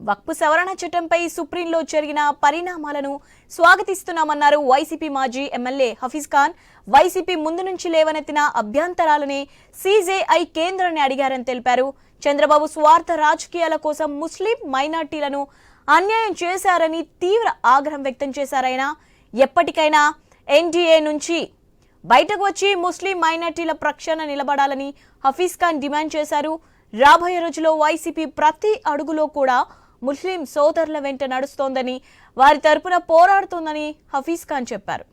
వక్పు సవరణ చట్టంపై సుప్రీంలో జరిగిన పరిణామాలను స్వాగతిస్తున్నామన్నారు వైసీపీ మాజీ ఎమ్మెల్యే హఫీజ్ ఖాన్. వైసీపీ ముందు నుంచి లేవనెత్తిన అభ్యంతరాలనే సీజేఐ కేంద్రాన్ని అడిగారని తెలిపారు. చంద్రబాబు స్వార్థ రాజకీయాల కోసం ముస్లిం మైనార్టీలను అన్యాయం చేశారని తీవ్ర ఆగ్రహం వ్యక్తం చేశారాయన. ఎప్పటికైనా ఎన్డీఏ నుంచి బయటకు వచ్చి ముస్లిం మైనార్టీల ప్రక్షాళన నిలబడాలని హఫీజ్ ఖాన్ డిమాండ్ చేశారు. రాబోయే రోజుల్లో వైసీపీ ప్రతి అడుగులో కూడా ముస్లిం సోదరుల వెంట నడుస్తోందని వారి తరపున పోరాడుతోందని హఫీజ్ ఖాన్ చెప్పారు.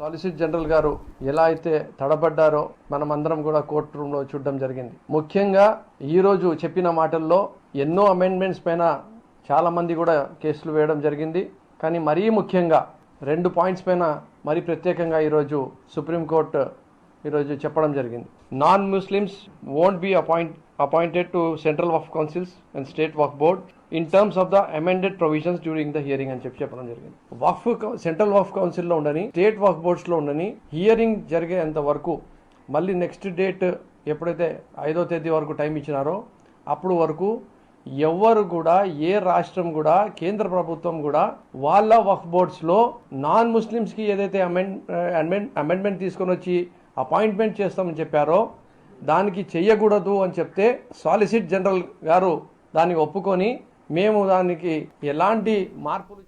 సాలిసిట్ జనరల్ గారు ఎలా అయితే తడబడ్డారో మనమందరం కూడా కోర్టు రూమ్లో చూడడం జరిగింది. ముఖ్యంగా ఈరోజు చెప్పిన మాటల్లో ఎన్నో అమెండ్మెంట్స్ పైన చాలామంది కూడా కేసులు వేయడం జరిగింది. కానీ మరీ ముఖ్యంగా రెండు పాయింట్స్ పైన మరీ ప్రత్యేకంగా ఈరోజు సుప్రీంకోర్టు ఈరోజు చెప్పడం జరిగింది. Non Muslims won't be appoint appointed to central Waqf councils and state Waqf board in terms of the amended provisions during the hearing అని చెప్పి చెప్పడం జరిగింది వఫ్ సెంట్రల్ వఫ్ కౌన్సిల్లో ఉండని స్టేట్ వఫ్ బోర్డ్స్లో ఉండని హియరింగ్ జరిగేంత వరకు మళ్ళీ నెక్స్ట్ డేట్ ఎప్పుడైతే ఐదో తేదీ వరకు టైం ఇచ్చినారో అప్పుడు వరకు ఎవ్వరు కూడా ఏ రాష్ట్రం కూడా కేంద్ర ప్రభుత్వం కూడా వాళ్ళ వఫ్ బోర్డ్స్లో నాన్ ముస్లిమ్స్కి ఏదైతే అమెండ్ అమెండ్ అమెండ్మెంట్ తీసుకొని వచ్చి అపాయింట్మెంట్ చేస్తామని చెప్పారో దానికి చెయ్యకూడదు అని చెప్తే సాలిసిట్ జనరల్ గారు దాన్ని ఒప్పుకొని మేము దానికి ఎలాంటి మార్పులు